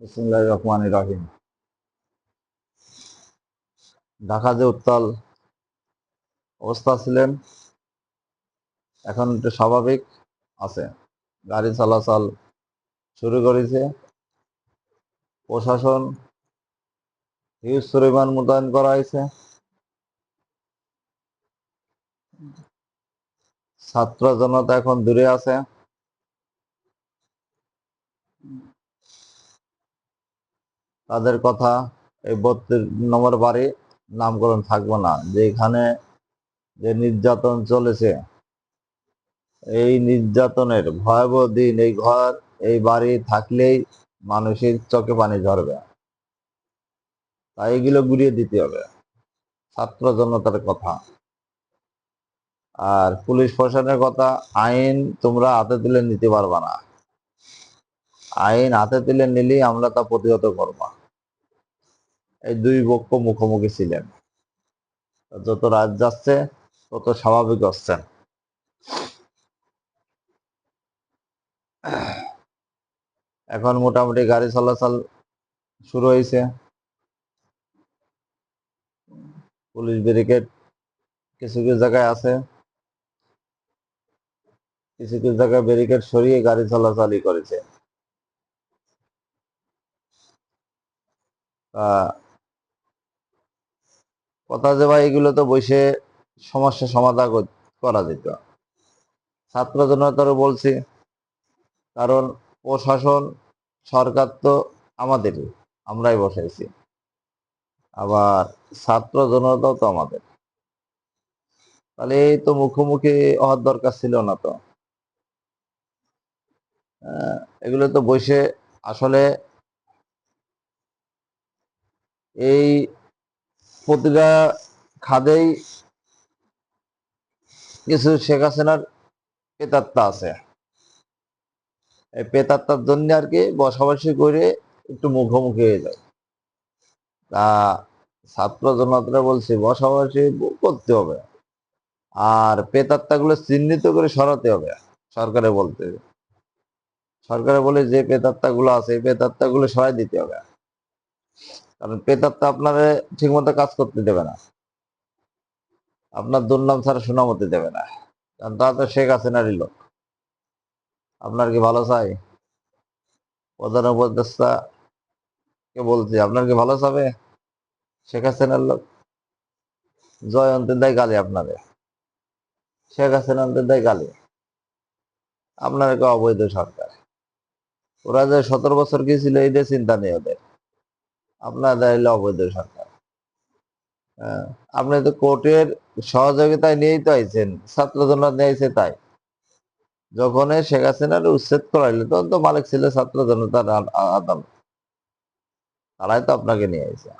রাহিম। ঢাকা যে উত্তাল অবস্থা ছিলেন, এখন একটু স্বাভাবিক আছে। গাড়ি চলাচল শুরু করেছে। প্রশাসন হিউজ পরিমাণ মোতায়েন করা হয়েছে। ছাত্র জনতা এখন দূরে আছে। তাদের কথা এই বত্রিশ নম্বর বাড়ি নামকরণ থাকবে না। যেখানে যে নির্যাতন চলেছে, এই নির্যাতনের ভয়াবহ দিন এই ঘর, এই বাড়ি থাকলেই মানুষের চোখে পানি ঝরবে। তাই এগুলো গুড়িয়ে দিতে হবে। ছাত্র জনতার কথা। আর পুলিশ প্রশাসনের কথা, আইন তোমরা হাতে তুলে নিতে পারবা না। আইন হাতে তুলে নিলেই আমরা তা প্রতিহত করব। এই দুই পক্ষ মুখোমুখি ছিলেন। যত রাত যাচ্ছে, তত স্বাভাবিক হচ্ছে এখন মোটামুটি গাড়ি চলাচল শুরু হয়েছে। পুলিশ ব্যারিকেড কিছু কিছু জায়গায় আছে। কিছু কিছু জায়গায় ব্যারিকেড সরিয়ে গাড়ি চলাচলই করেছে। কথা যে ভাই এগুলো তো বসে সমস্যা সমাধান করা যেত। ছাত্র জনতারও বলছি, কারণ প্রশাসন, সরকার তো আমাদেরই, আমরাই বসাইছি। আবার ছাত্র জনতাও তো আমাদের। তাহলে এই তো মুখোমুখি হওয়ার দরকার ছিল না তো। এগুলো তো বসে আসলে এই প্রতিটা খাদেই কিছু শেখ হাসিনার পেতাত্তা আছে। এই পেতাত্তার জন্য আর কি বসবাসী করে একটু মুখোমুখি হয়ে যায়। তা ছাত্র জনতারা বলছি বসবাসী করতে হবে। আর পেতাত্তা গুলো চিহ্নিত করে সরাতে হবে, সরকারে বলতে। সরকারে বলে যে পেতাত্তা গুলো আছে, এই পেতাত্তা গুলো সরাই দিতে হবে। কারণ পেতাত্তা আপনারে ঠিক মতো কাজ করতে দেবে না। আপনার দুর্নাম ছাড়া সুনামতি দেবে না। কারণ তা তো শেখ হাসিনারই লোক। আপনার কি ভালো চাই? প্রধান উপদেষ্টা কে বলছি, আপনার কি ভালো চাবে? শেখ হাসিনার লোক? জয়ন্তী দেয় গালি আপনারে। শেখ হাসিনার দেয় গালি আপনার একটা অবৈধ সরকার। ওরা যে সতেরো বছর গিয়েছিল, এইটা চিন্তা নেই ওদের। আপনার হলো অবৈধ সরকার। হ্যাঁ, আপনি তো কোর্টের সহযোগিতায় নিয়েই তো আইছেন ছাত্র জনতা নিয়েছে তাই। যখন শেখ হাসিনার উচ্ছেদ করাইলে তখন তো মালিক ছিল ছাত্র জনতার আদালত তারাই তো আপনাকে নিয়ে আইছে।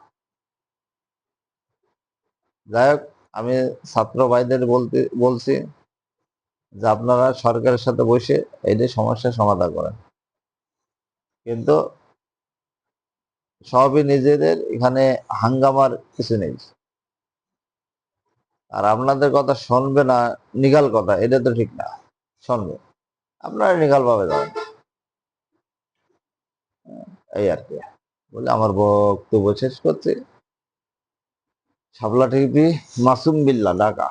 যাই হোক আমি ছাত্র ভাইদের বলতে বলছি যে আপনারা সরকারের সাথে বসে এদের সমস্যার সমাধান করেন। কিন্তু সবই নিজেদের, এখানে হাঙ্গামার কিছু নেই। আর আপনাদের কথা শুনবে না, নিগাল কথা, এটা তো ঠিক না, শুনবে। আপনারা নিগাল ভাবে যাবেন এই আর কি, বলে আমার বক্তব্য শেষ করছি। শাপলা টিভি, মাসুম বিল্লা, ঢাকা।